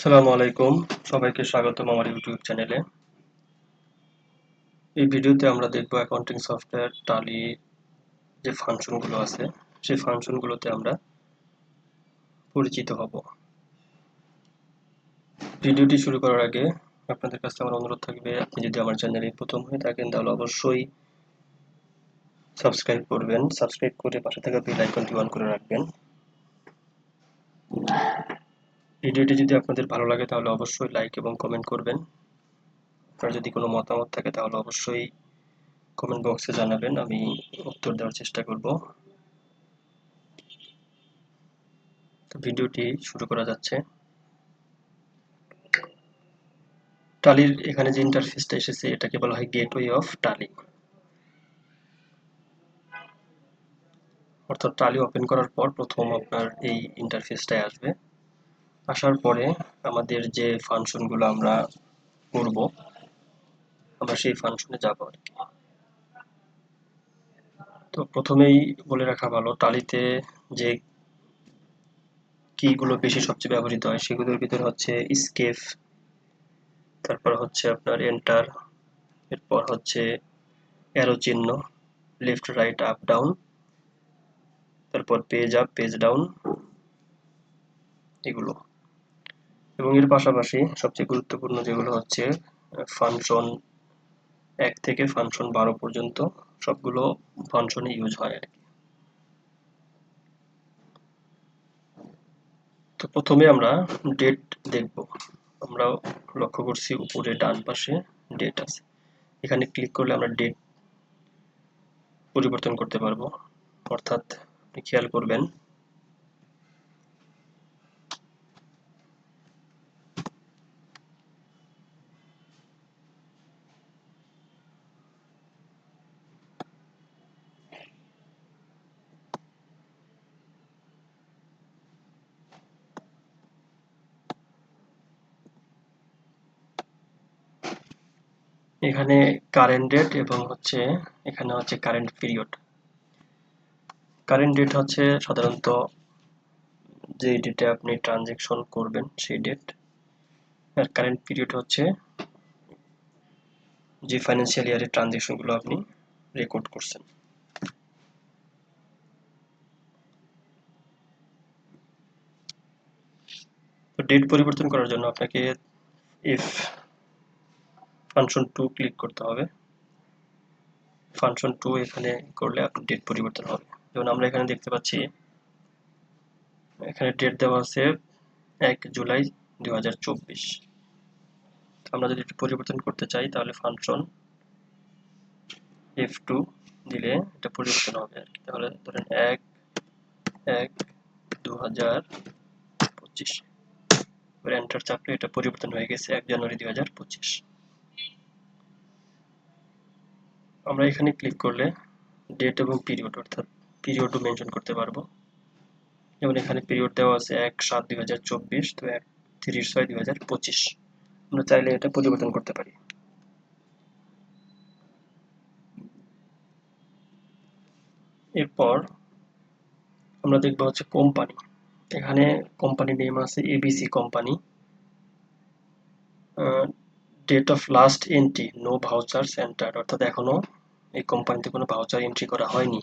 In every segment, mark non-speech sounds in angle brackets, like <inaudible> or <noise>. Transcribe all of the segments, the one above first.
আসসালামু আলাইকুম। সবাইকে স্বাগতম আমার ইউটিউব চ্যানেলে। এই ভিডিওতে আমরা দেখব অ্যাকাউন্টিং সফটওয়্যার টালি যে ফাংশনগুলো আছে, সেই ফাংশনগুলোতে আমরা পরিচিত হব। ভিডিওটি শুরু করার আগে আপনাদের কাছে আমার অনুরোধ থাকবে, আপনি যদি আমার চ্যানেলে প্রথম হয়ে থাকেন, তাহলে অবশ্যই সাবস্ক্রাইব করবেন। সাবস্ক্রাইব করে পাশে থাকা বেল আইকনটি অন করে রাখবেন। ভিডিওটি যদি আপনাদের ভালো লাগে তাহলে অবশ্যই লাইক এবং কমেন্ট করবেন। আপনার যদি কোনো মতামত থাকে তাহলে অবশ্যই কমেন্ট বক্সে জানাবেন, আমি উত্তর দেওয়ার চেষ্টা করব। ভিডিওটি শুরু করা যাচ্ছে। টালির এখানে যে ইন্টারফেসটা এসেছে, এটাকে বলা হয় গেটওয়ে অফ টালি। অর্থাৎ টালি ওপেন করার পর প্রথম আপনার এই ইন্টারফেসটাই আসবে। আসার পরে আমাদের যে ফাংশনগুলো আমরা করব, আমরা সেই ফাংশনে যাব আর কি। তো প্রথমেই বলে রাখা ভালো টালিতে যে কিগুলো বেশি সবচেয়ে ব্যবহৃত হয়, সেগুলোর ভিতরে হচ্ছে স্কেপ তারপর হচ্ছে আপনার এন্টার এরপর হচ্ছে অ্যারো চিহ্ন লেফট রাইট আপ ডাউন তারপর পেজ আপ পেজ ডাউন এগুলো। এবং এর পাশাপাশি সবচেয়ে গুরুত্বপূর্ণ যেগুলো হচ্ছে ফাংশন এক থেকে ফাংশন বারো পর্যন্ত সবগুলো ফাংশনে ইউজ হয় আর কি। তো প্রথমে আমরা ডেট দেখব। আমরা লক্ষ্য করছি উপরে ডান পাশে ডেট আছে। এখানে ক্লিক করলে আমরা ডেট পরিবর্তন করতে পারব। অর্থাৎ খেয়াল করবেন এখানে কারেন্ট ডেট এবং হচ্ছে এখানে হচ্ছে কারেন্ট পিরিয়ড কারেন্ট ডেট হচ্ছে সাধারণত যে ডেটে আপনি ট্রানজেকশন করবেন, সেই ডেট আর কারেন্ট পিরিয়ড হচ্ছে যে ফাইন্যান্সিয়াল ইয়ারের ট্রানজেকশনগুলো আপনি রেকর্ড করছেন। ডেট পরিবর্তন করার জন্য আপনাকে ইফ ফাংশন টু ক্লিক করতে হবে। ফাংশন টু এখানে করলে ডেট পরিবর্তন হবে। যেমন আমরা এখানে দেখতে পাচ্ছি, এখানে ডেট দেওয়া আছে এক জুলাই দু আমরা যদি পরিবর্তন করতে চাই, তাহলে ফাংশন এফ টু দিলে এটা পরিবর্তন হবে আর তাহলে ধরেন এক এক দু হাজার পঁচিশ এন্টার চাপলে এটা পরিবর্তন হয়ে গেছে এক জানুয়ারি দুই হাজার পঁচিশ। আমরা এখানে ক্লিক করলে ডেট এবং পিরিয়ড অর্থাৎ পিরিয়ডও মেনশন করতে পারব। যেমন এখানে পিরিয়ড দেওয়া আছে এক সাত দুই হাজার চব্বিশ, তো এক তিরিশ ছয় দুই হাজার পঁচিশ। আমরা চাইলে এটা পরিবর্তন করতে পারি। এরপর আমরা দেখব হচ্ছে কোম্পানি এখানে কোম্পানি নেম আছে ABC company date of last entry no voucher centre অর্থাৎ এখনও এই কোম্পানিতে কোনো ভাউচার এন্ট্রি করা হয়নি।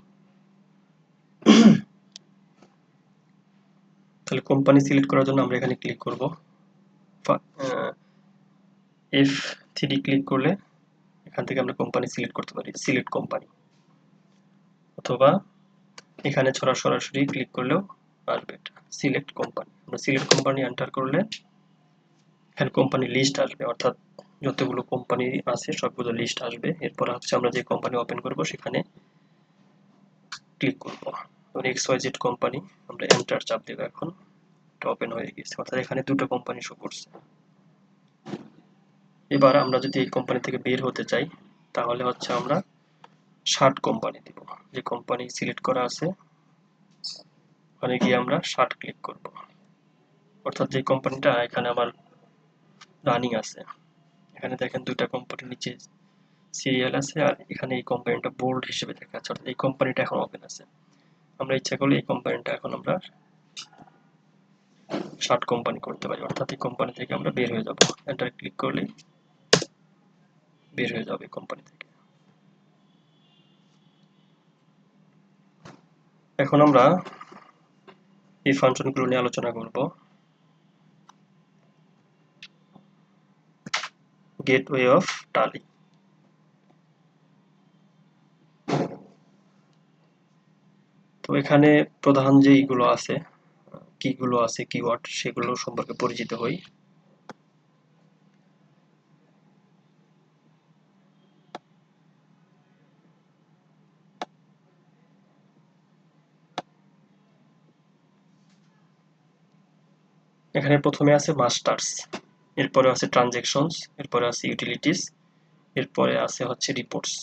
তাহলে কোম্পানি সিলেক্ট করার জন্য আমরা এখানে ক্লিক করব। এফ থ্রি ক্লিক করলে এখান থেকে আমরা কোম্পানি সিলেক্ট করতে পারি সিলেক্ট কোম্পানি অথবা এখানে ছড়া সরাসরি ক্লিক করলেও আসবে সিলেক্ট কোম্পানি আমরা সিলেক্ট কোম্পানি এন্টার করলে এখানে কোম্পানি লিস্ট আসবে, অর্থাৎ যতগুলো কোম্পানি আছে, সবগুলো লিস্ট আসবে। এরপর হচ্ছে আমরা যে কোম্পানি ওপেন করব, সেখানে ক্লিক করব। যেমন এক্স ওয়াই জেড কোম্পানি আমরা এন্টার চাপ দেবো এখন। এটা ওপেন হয়ে গেছে। অর্থাৎ এখানে দুটো কোম্পানি শো করছে। এবার আমরা যদি এই কোম্পানি থেকে বের হতে চাই, তাহলে হচ্ছে আমরা ষাট কোম্পানি দিব। যে কোম্পানি সিলেক্ট করা আছে, ওখানে গিয়ে আমরা ষাট ক্লিক করব। অর্থাৎ যে কোম্পানিটা এখানে আমার রানিং আছে। এখানে দেখেন দুইটা কোম্পানির নিচে সিরিয়াল আছে আর এখানে এই কোম্পানিটা বোল্ড হিসেবে দেখাচ্ছে অর্থাৎ এই কোম্পানিটা এখন ওপেন আছে। আমরা ইচ্ছা করলে এই কোম্পানিটা এখন আমরা শার্ট কোম্পানি করতে পারি। অর্থাৎ এই কোম্পানি থেকে আমরা বের হয়ে যাব। এন্টার ক্লিক করলে বের হয়ে যাবে কোম্পানি থেকে। এখন আমরা এই ফাংশনগুলো নিয়ে আলোচনা করব। গেটওয়ে অফ টালি তো এখানে প্রধান যেইগুলো আছে কিগুলো আছে কিওয়ার্ড সেগুলো সম্পর্কে পরিচিত হই। এখানে প্রথমে আছে মাস্টার্স এরপরে আছে ট্রানজেকশনস এরপরে আছে ইউটিলিটিস এরপরে আছে হচ্ছে রিপোর্টস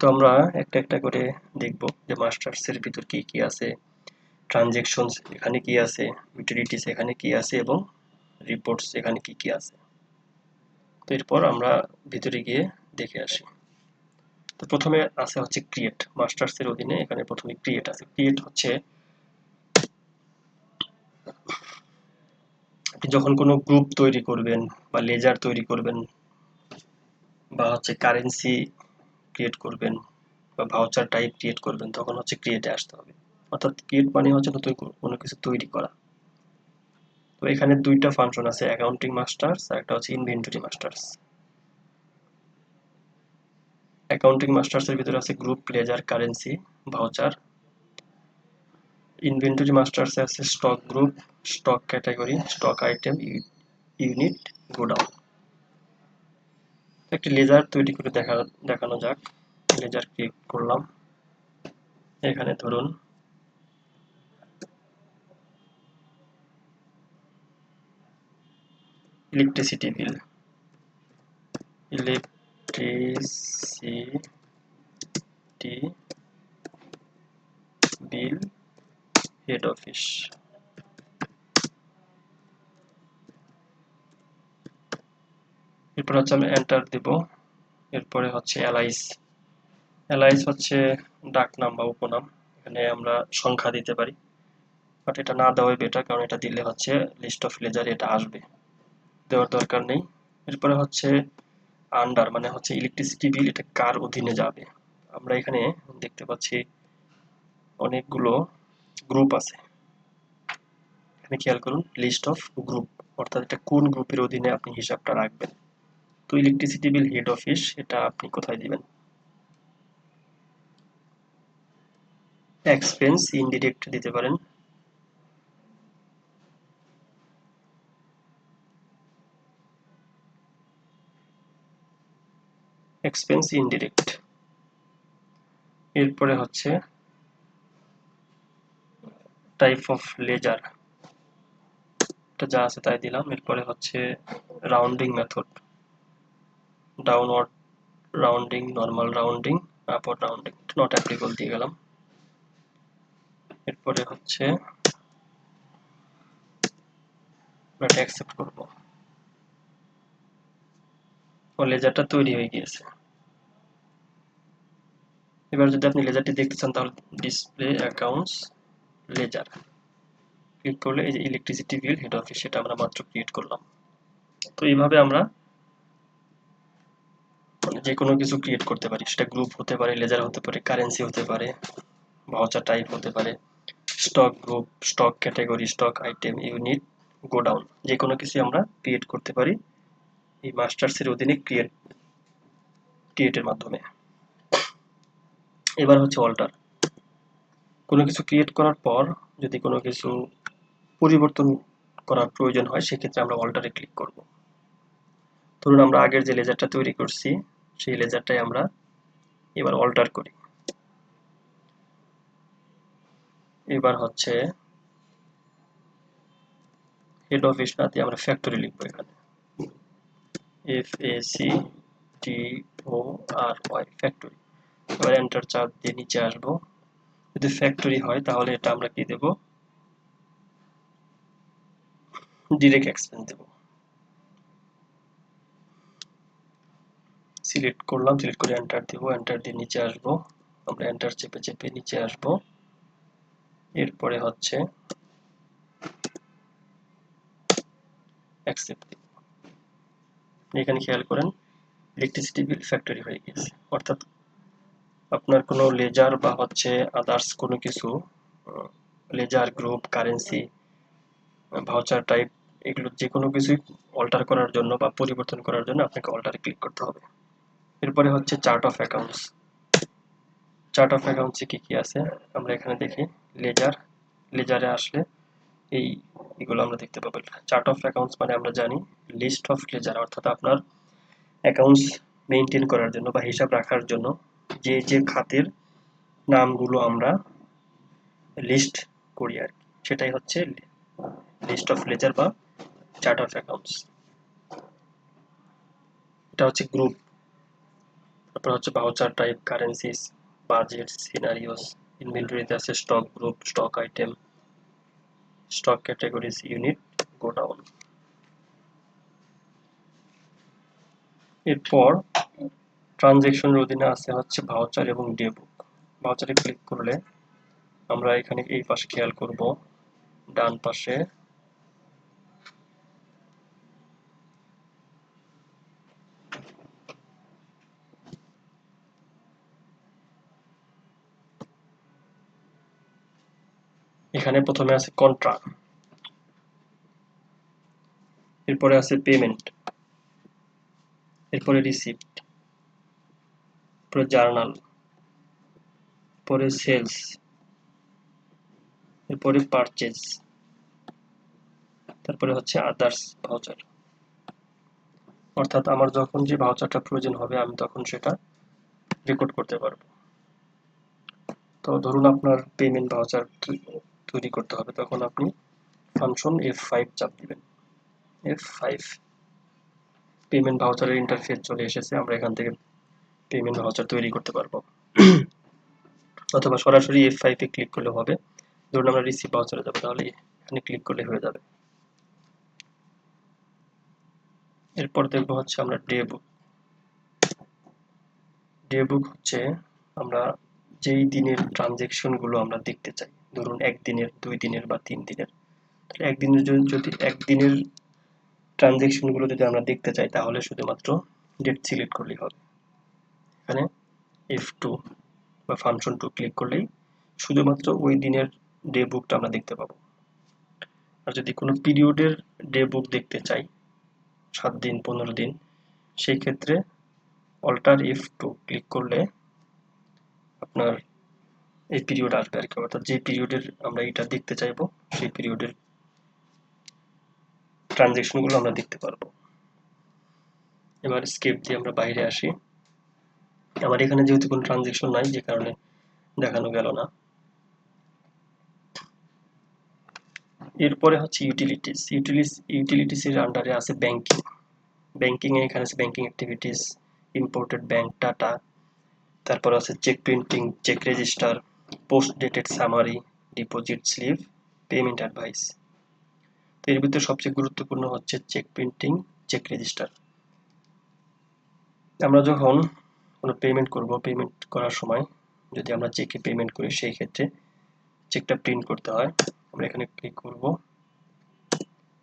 তো আমরা একটা একটা করে দেখব যে মাস্টার্স এর ভিতর কি কি আছে ট্রানজেকশনস এখানে কি আছে ইউটিলিটিস এখানে কি আছে এবং রিপোর্টস এখানে কি কি আছে। তো এরপর আমরা ভিতরে গিয়ে দেখে আসি। তো প্রথমে আছে হচ্ছে ক্রিয়েট মাস্টার্স এর অধীনে এখানে প্রথমে ক্রিয়েট আছে। ক্রিয়েট হচ্ছে আপনি যখন কোনো গ্রুপ তৈরি করবেন বা লেজার তৈরি করবেন বা হচ্ছে কারেন্সি ক্রিয়েট করবেন বা ভাউচার টাইপ ক্রিয়েট করবেন, তখন হচ্ছে ক্রিয়েটে আসতে হবে। অর্থাৎ ক্রিয়েট মানে হচ্ছে নতুন কোনো কিছু তৈরি করা। তো এখানে দুইটা ফাংশন আছে অ্যাকাউন্টিং মাস্টার্স আর একটা হচ্ছে ইনভেন্টরি মাস্টার্স অ্যাকাউন্টিং মাস্টার্সের ভিতরে আছে group ledger currency voucher inventory masters আছে stock group stock category stock item unit godown একটি লেজার তৈরি করে দেখা, দেখানো যাক। লেজার ক্লিক করলাম। এখানে ধরুন। Electricity bill electricity bill head office এরপর হচ্ছে আমি এন্টার দেব। এরপরে হচ্ছে এলাইস এলাইস হচ্ছে ডাক নাম বা উপনাম। এখানে আমরা সংখ্যা দিতে পারি। বাট এটা না দেওয়াই বেটার কারণ এটা দিলে হচ্ছে লিস্ট অফ লেজার এটা আসবে। দেওয়ার দরকার নেই। এরপরে হচ্ছে আন্ডার মানে হচ্ছে ইলেকট্রিসিটি বিল এটা কার অধীনে যাবে? আমরা এখানে দেখতে পাচ্ছি অনেকগুলো গ্রুপ আছে। এখানে খেয়াল করুন লিস্ট অফ গ্রুপ অর্থাৎ এটা কোন গ্রুপের অধীনে আপনি হিসাবটা রাখবেন? তো ইলেকট্রিসিটি বিল হেড অফিস এটা আপনি কোথায় দিবেন? এক্সপেন্স ইনডিরেক্ট দিতে পারেন। এক্সপেন্স ইনডিরেক্ট এরপরে হচ্ছে টাইপ অফ লেজার এটা যা আছে তাই দিলাম। এরপরে হচ্ছে rounding method downward rounding normal rounding upward rounding not applicable দিয়ে গেলাম। এরপরে হচ্ছে এটা অ্যাকসেপ্ট করব। ও লেজারটা তৈরি হয়ে গিয়েছে। এবার যদি আপনি লেজারটি দেখতে চান, তাহলে ডিসপ্লে অ্যাকাউন্টস লেজার। ক্লিক করলে এই যে ইলেকট্রিসিটি বিল হেড অফিস সেটা আমরা মাত্র ক্রিয়েট করলাম। তো এইভাবে আমরা যে কোনো কিছু ক্রিয়েট করতে পারি। সেটা গ্রুপ হতে পারে লেজার হতে পারে কারেন্সি হতে পারে ভাউচার টাইপ হতে পারে stock group stock category stock item unit godown যে কোনো কিছু আমরা ক্রিয়েট করতে পারি এই মাস্টার্সের অধীনে ক্রিয়েট ক্রিয়েটের মাধ্যমে। এবার হচ্ছে অল্টার কোনো কিছু ক্রিয়েট করার পর যদি কোনো কিছু পরিবর্তন করার প্রয়োজন হয়, সেক্ষেত্রে আমরা অল্টারে ক্লিক করব। ধরুন আমরা আগের যে লেজারটা তৈরি করছি সেই লেজারটাই আমরা এবার অল্টার করি। এবার হচ্ছে হেড অফিস না দিয়ে আমরা ফ্যাক্টরি লিখব এখানে। F A C T O R Y factory এবার এন্টার চাপ দিয়ে নিচে আসব। যদি ফ্যাক্টরি হয়, তাহলে এটা আমরা কি দেব? ডিরেক্ট এক্সপেন্স দেব। সিলেক্ট করলাম সিলেক্ট করে এন্টার দেব এন্টার দিয়ে নিচে আসব। আমরা এন্টার চেপে চেপে নিচে আসব। এরপরে হচ্ছে অ্যাকসেপ্ট দিব। এখানে খেয়াল করেন ইলেকট্রিসিটি বিল ফ্যাক্টরি হয়ে গেছে। অর্থাৎ আপনার কোনো লেজার বা হচ্ছে আদার্স কোনো কিছু ledger group currency voucher type এগুলো যে কোনো কিছুই অল্টার করার জন্য বা পরিবর্তন করার জন্য আপনাকে অল্টারে ক্লিক করতে হবে। এরপরে হচ্ছে chart of accounts chart of অ্যাকাউন্টসে কী কী আছে? আমরা এখানে দেখি লেজার লেজারে আসলে এই এগুলো আমরা দেখতে পাবো। চার্ট অফ অ্যাকাউন্টস মানে আমরা জানি লিস্ট অফ লেজার অর্থাৎ আপনার অ্যাকাউন্টস মেনটেন করার জন্য বা হিসাব রাখার জন্য যে যে খাতের নামগুলো আমরা লিস্ট করি আর সেটাই হচ্ছে লিস্ট অফ লেজার বা চার্ট অফ অ্যাকাউন্টস এটা হচ্ছে গ্রুপ তারপর হচ্ছে voucher type currencies budget scenarios ইনভেন্টরিতে আছে stock group stock item stock categories unit godown এরপর ট্রানজেকশনের অধীনে আছে হচ্ছে ভাউচার এবং ডে বুক ভাউচারে ক্লিক করলে আমরা এখানে এই পাশে খেয়াল করব, ডান পাশে এখানে প্রথমে আছে কন্ট্রা এরপরে আছে পেমেন্ট এরপরে রিসিপ্ট এরপরে জার্নাল পরে সেলস এরপরে পারচেজ তারপরে হচ্ছে আদার্স ভাউচার অর্থাৎ আমার যখন যে ভাউচারটা প্রয়োজন হবে, আমি তখন সেটা রেকর্ড করতে পারব। তো ধরুন আপনার পেমেন্ট ভাউচার তৈরি করতে হবে, তখন আপনি ফাংশন এফ ফাইভ চাপ দিবেন। এফ ফাইভ পেমেন্ট ভাউচারের ইন্টারফেস চলে এসেছে, আমরা এখান থেকে পেমেন্ট ভাউচার তৈরি করতে পারব। অথবা সরাসরি এফ ফাইভে ক্লিক করলে হবে। ধরুন আমরা রিসিভ ভাউচারে যাব, তাহলে এখানে ক্লিক করলে হয়ে যাবে। এরপর দেখব হচ্ছে আমরা ডে বুক ডে বুক হচ্ছে আমরা যেই দিনের ট্রানজেকশনগুলো আমরা দেখতে চাই। ধরুন একদিনের দুই দিনের বা তিন দিনের। তাহলে একদিনের জন্য যদি একদিনের ট্রানজেকশনগুলো যদি আমরা দেখতে চাই, তাহলে শুধুমাত্র ডেট সিলেক্ট করলেই হবে। এখানে এফ টু বা ফাংশন টু ক্লিক করলেই শুধুমাত্র ওই দিনের ডে বুকটা আমরা দেখতে পাবো। আর যদি কোনো পিরিয়ডের ডে বুক দেখতে চাই, সাত দিন, পনেরো দিন, সেই ক্ষেত্রে অল্টার এফ টু ক্লিক করলে আপনার এই পিরিয়ড আসবে আর কি অর্থাৎ যে পিরিয়ডের আমরা এটা দেখতে চাইব, সেই পিরিয়ডের ট্রানজেকশনগুলো আমরা দেখতে পারব। এবার স্কেপ দিয়ে আমরা বাইরে আসি। আমার এখানে যেহেতু কোনো ট্রানজেকশন নাই, যে কারণে দেখানো গেল না। এরপরে হচ্ছে ইউটিলিটিস ইউটিলিস ইউটিলিটিসের আন্ডারে আছে ব্যাংকিং ব্যাংকিং এ এখানে আছে banking activities imported bank data তারপর আছে cheque printing cheque register post dated summary deposit slip payment advice তো এর ভিতরে সবচেয়ে গুরুত্বপূর্ণ হচ্ছে চেক প্রিন্টিং চেক রেজিস্টার আমরা যখন কোনো পেমেন্ট করব পেমেন্ট করার সময় যদি আমরা চেকে পেমেন্ট করি, সেই ক্ষেত্রে চেকটা প্রিন্ট করতে হয়। আমরা এখানে ক্লিক করব।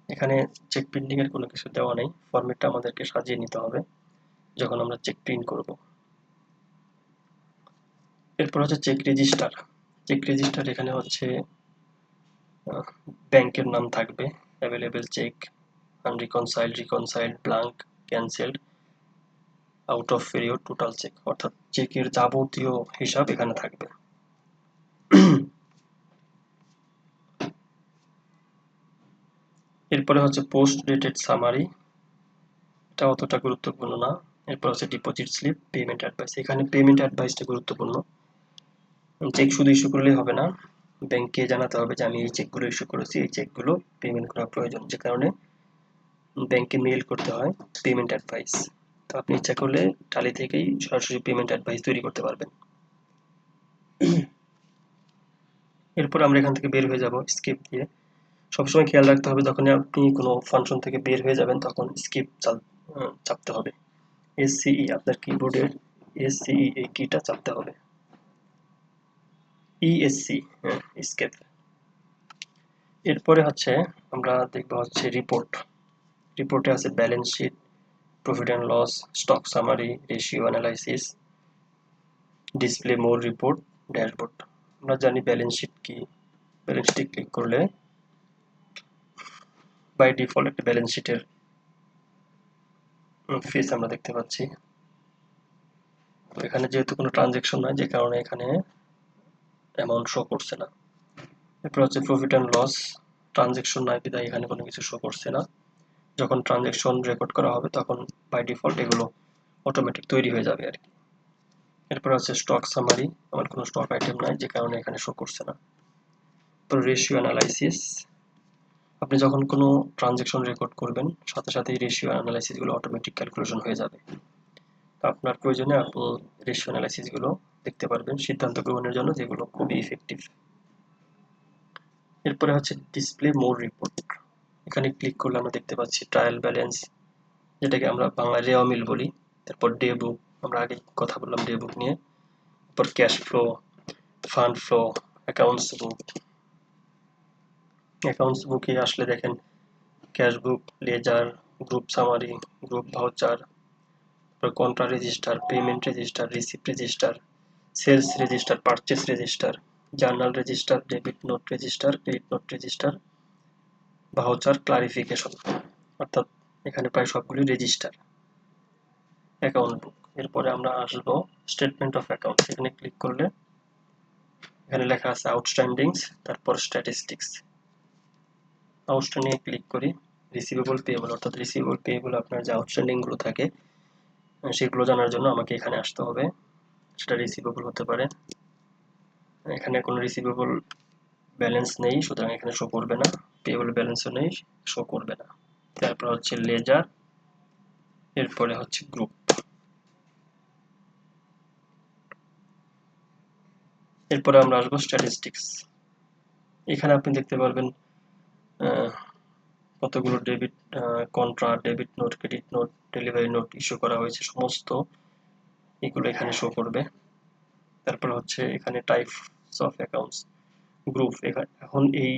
এখানে চেক প্রিন্টিংয়ের কোনো কিছু দেওয়া নেই। ফরম্যাটটা আমাদেরকে সাজিয়ে নিতে হবে যখন আমরা চেক প্রিন্ট করব। এরপর হচ্ছে চেক রেজিস্টার চেক রেজিস্টার এখানে হচ্ছে ব্যাংকের নাম থাকবে। Available cheque unreconciled reconciled blank cancelled out of period total cheque অর্থাৎ চেকের যাবতীয় হিসাব এখানে থাকবে। এরপরে হচ্ছে পোস্ট ডেটেড সামারি এটা অতটা গুরুত্বপূর্ণ না। এরপর হচ্ছে ডিপোজিট স্লিপ পেমেন্ট অ্যাডভাইস এখানে পেমেন্ট অ্যাডভাইসটা গুরুত্বপূর্ণ। চেক শুধু ইস্যু করলেই হবে না। ব্যাংকে জানাতে হবে যে আমি এই চেকগুলো ইস্যু করেছি, এই চেকগুলো পেমেন্ট করা প্রয়োজন, যে কারণে ব্যাংকে মেইল করতে হয় পেমেন্ট অ্যাডভাইস তো আপনি ইচ্ছা করলে টালি থেকেই সরাসরি পেমেন্ট অ্যাডভাইস তৈরি করতে পারবেন। এরপর আমরা এখান থেকে বের হয়ে যাব স্কিপ দিয়ে। সবসময় খেয়াল রাখতে হবে যখন আপনি কোনো ফাংশন থেকে বের হয়ে যাবেন, তখন স্কিপ চাপতে হবে। এসসিই আপনার কিবোর্ডের এসসিই এই কিটা চাপতে হবে। ইএসসি স্কেপ এরপরে হচ্ছে আমরা দেখব হচ্ছে রিপোর্ট রিপোর্টে আছে balance sheet profit and loss stock summary ratio analysis display more report dashboard আমরা জানি ব্যালেন্স শিট কি। ব্যালেন্স শিটে ক্লিক করলে বাই ডিফল্ট একটা ব্যালেন্স শিটের ফেস আমরা দেখতে পাচ্ছি। এখানে যেহেতু কোনো ট্রানজেকশন নয়, যে কারণে এখানে অ্যামাউন্ট শো করছে না। এরপর হচ্ছে প্রফিট অ্যান্ড লস ট্রানজেকশন নাই বিদায় এখানে কোনো কিছু শো করছে না। যখন ট্রানজেকশন রেকর্ড করা হবে তখন বাই ডিফল্ট এগুলো অটোমেটিক তৈরি হয়ে যাবে আর কি। এরপর হচ্ছে স্টক সামারি আমার কোনো স্টক আইটেম নাই, যে কারণে এখানে শো করছে না। তো রেশিও অ্যানালাইসিস আপনি যখন কোনো ট্রানজেকশন রেকর্ড করবেন, সাথে সাথে রেশিও অ্যানালাইসিসগুলো অটোমেটিক ক্যালকুলেশন হয়ে যাবে। আপনার প্রয়োজনে আপনি রেশিও অ্যানালাইসিসগুলো দেখতে পারবেন সিদ্ধান্ত গ্রহণের জন্য যেগুলো খুবই ইফেক্টিভ এরপরে হচ্ছে ডিসপ্লে মোর রিপোর্ট এখানে ক্লিক করলে আমরা দেখতে পাচ্ছি ট্রায়াল ব্যালেন্স যেটাকে আমরা বাংলায় রেওয়া মিল বলি। তারপর ডে বুক আমরা আগে কথা বললাম ডে বুক নিয়ে। তারপর cash flow fund flow accounts book accounts বুকে আসলে দেখেন cash book ledger group summary group voucher তারপর contra register payment register receipt register sales register, purchase register, journal register, debit note register, credit note register voucher clarification অর্থাৎ এখানে প্রায় সবগুলি register account বুক এরপরে আমরা আসব স্টেটমেন্ট অফ অ্যাকাউন্ট এখানে click করলে এখানে লেখা আছে আউটস্ট্যান্ডিংস তারপর স্ট্যাটিস্টিক্স আউটস্ট্যান্ডিং ক্লিক করি। রিসিভেবল পেয়েবল অর্থাৎ রিসিভেবল পেয়েবল আপনার যে আউটস্ট্যান্ডিংগুলো থাকে, সেগুলো জানার জন্য আমাকে এখানে আসতে হবে। সেটা রিসিভেবল হতে পারে। এখানে কোনো রিসিভেবল ব্যালেন্স নেই, সুতরাং এখানে শো করবে না। পেয়েবল ব্যালেন্সও নেই শো করবে না। তারপর হচ্ছে লেজার এরপরে হচ্ছে গ্রুপ এরপরে আমরা আসব স্ট্যাটিস্টিক্স এখানে আপনি দেখতে পারবেন কতগুলো debit contra debit note credit note delivery note issue করা হয়েছে, সমস্ত। এগুলো এখানে শো করবে। তারপর হচ্ছে এখানে টাইপস অফ অ্যাকাউন্টস গ্রুপ এখন এই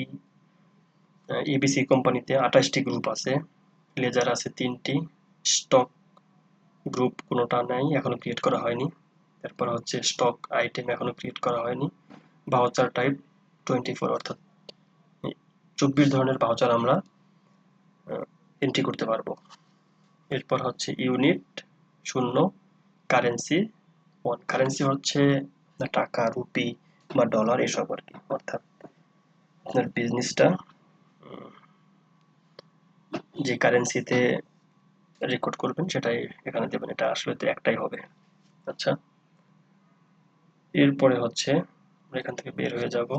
এবিসি কোম্পানিতে আঠাশটি গ্রুপ আছে। লেজার আছে তিনটি স্টক গ্রুপ কোনোটা নাই এখনও ক্রিয়েট করা হয়নি। তারপর হচ্ছে স্টক আইটেম এখনও ক্রিয়েট করা হয়নি। ভাউচার টাইপ টোয়েন্টি ফোর অর্থাৎ চব্বিশ ধরনের ভাউচার আমরা এন্ট্রি করতে পারব। এরপর হচ্ছে ইউনিট শূন্য কারেন্সি ওয়ান কারেন্সি হচ্ছে টাকা, রুপি বা ডলার এসব আর কি, অর্থাৎ আপনার বিজনেসটা যে কারেন্সিতে রেকর্ড করবেন সেটাই এখানে দেবেন, এটা আসলে তো একটাই হবে। আচ্ছা এরপরে হচ্ছে আমরা এখান থেকে বের হয়ে যাব।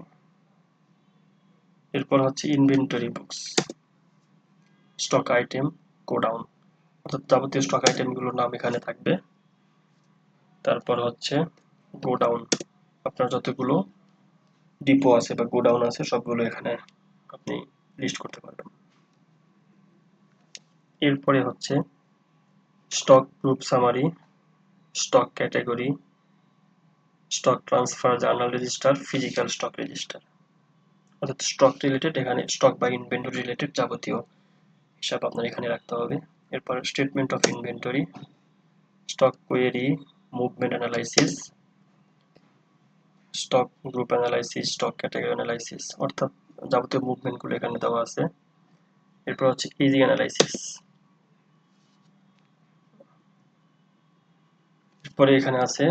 এরপর হচ্ছে inventory books stock item godown অর্থাৎ যাবতীয় স্টক আইটেমগুলোর নাম এখানে থাকবে। তারপর হচ্ছে গোডাউন। আপনার যতগুলো ডিপো আছে বা গোডাউন আছে, সবগুলো এখানে আপনি লিস্ট করতে পারবেন। এরপরে হচ্ছে stock group summary stock category stock transfer journal register physical stock register অর্থাৎ স্টক রিলেটেড এখানে স্টক বা ইনভেন্টরি রিলেটেড যাবতীয় হিসাব আপনার এখানে রাখতে হবে। এরপর statement of inventory stock query movement analysis stock group analysis stock category analysis অর্থাৎ যাবতীয় মুভমেন্টগুলো এখানে দেওয়া আছে। এরপর হচ্ছে ইজি অ্যানালাইসিস এরপরে এখানে আছে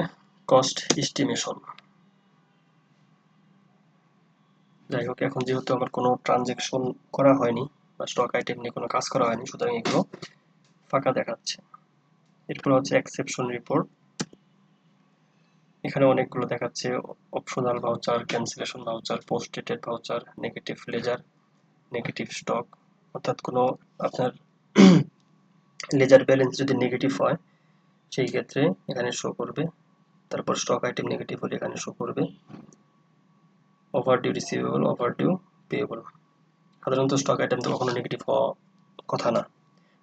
কস্ট এস্টিমেশন যাই হোক, এখন যেহেতু আমার কোনো ট্রানজেকশন করা হয়নি বা স্টক আইটেম নিয়ে কোনো কাজ করা হয়নি, সুতরাং এগুলো ফাঁকা দেখাচ্ছে। এরপর হচ্ছে এক্সেপশন রিপোর্ট এখানে অনেকগুলো দেখাচ্ছে optional voucher cancellation voucher post dated voucher negative ledger negative stock অর্থাৎ কোনো আপনার <clears throat> লেজার ব্যালেন্স যদি নেগেটিভ হয়, সেই ক্ষেত্রে এখানে শো করবে। তারপর স্টক আইটেম নেগেটিভ হলে এখানে শো করবে। Overdue receivable overdue payable সাধারণত স্টক আইটেম তো কখনো নেগেটিভ হওয়া কথা না।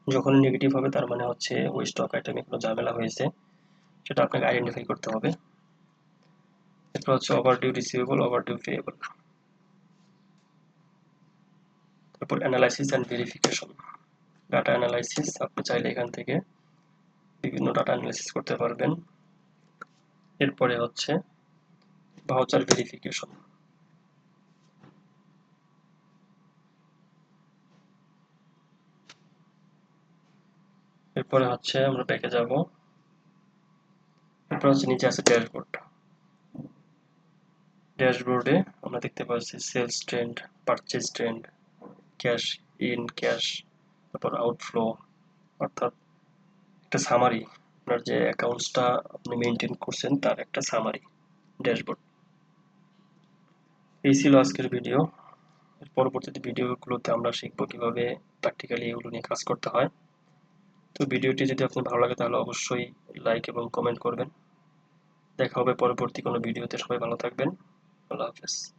যখন নেগেটিভ হবে, তার মানে হচ্ছে ওই স্টক আইটেমে কোনো ঝামেলা হয়েছে, সেটা আপনাকে আইডেন্টিফাই করতে হবে। এরপর হচ্ছে overdue receivable overdue payable তারপর analysis and verification data analysis আপনি চাইলে এখান থেকে বিভিন্ন ডাটা অ্যানালাইসিস করতে পারবেন। এরপরে হচ্ছে ভাউচার ভেরিফিকেশন এরপরে হচ্ছে আমরা ব্যাকে যাব। এরপর হচ্ছে নিচে আছে ড্যাশবোর্ড ড্যাশবোর্ডে আমরা দেখতে পাচ্ছি sales trend, purchase trend, cash in, cash, তারপর আউটফ্লো, অর্থাৎ একটা সামারি আপনার যে অ্যাকাউন্টসটা আপনি মেনটেন করছেন তার একটা সামারি ড্যাশবোর্ড। এই ছিল আজকের ভিডিও পরবর্তীতে ভিডিওগুলোতে আমরা শিখব কীভাবে প্র্যাকটিক্যালি এগুলো নিয়ে কাজ করতে হয়। তো ভিডিওটি যদি আপনার ভালো লাগে তাহলে অবশ্যই লাইক এবং কমেন্ট করবেন। দেখা হবে পরবর্তী কোনো ভিডিওতে সবাই ভালো থাকবেন। people of us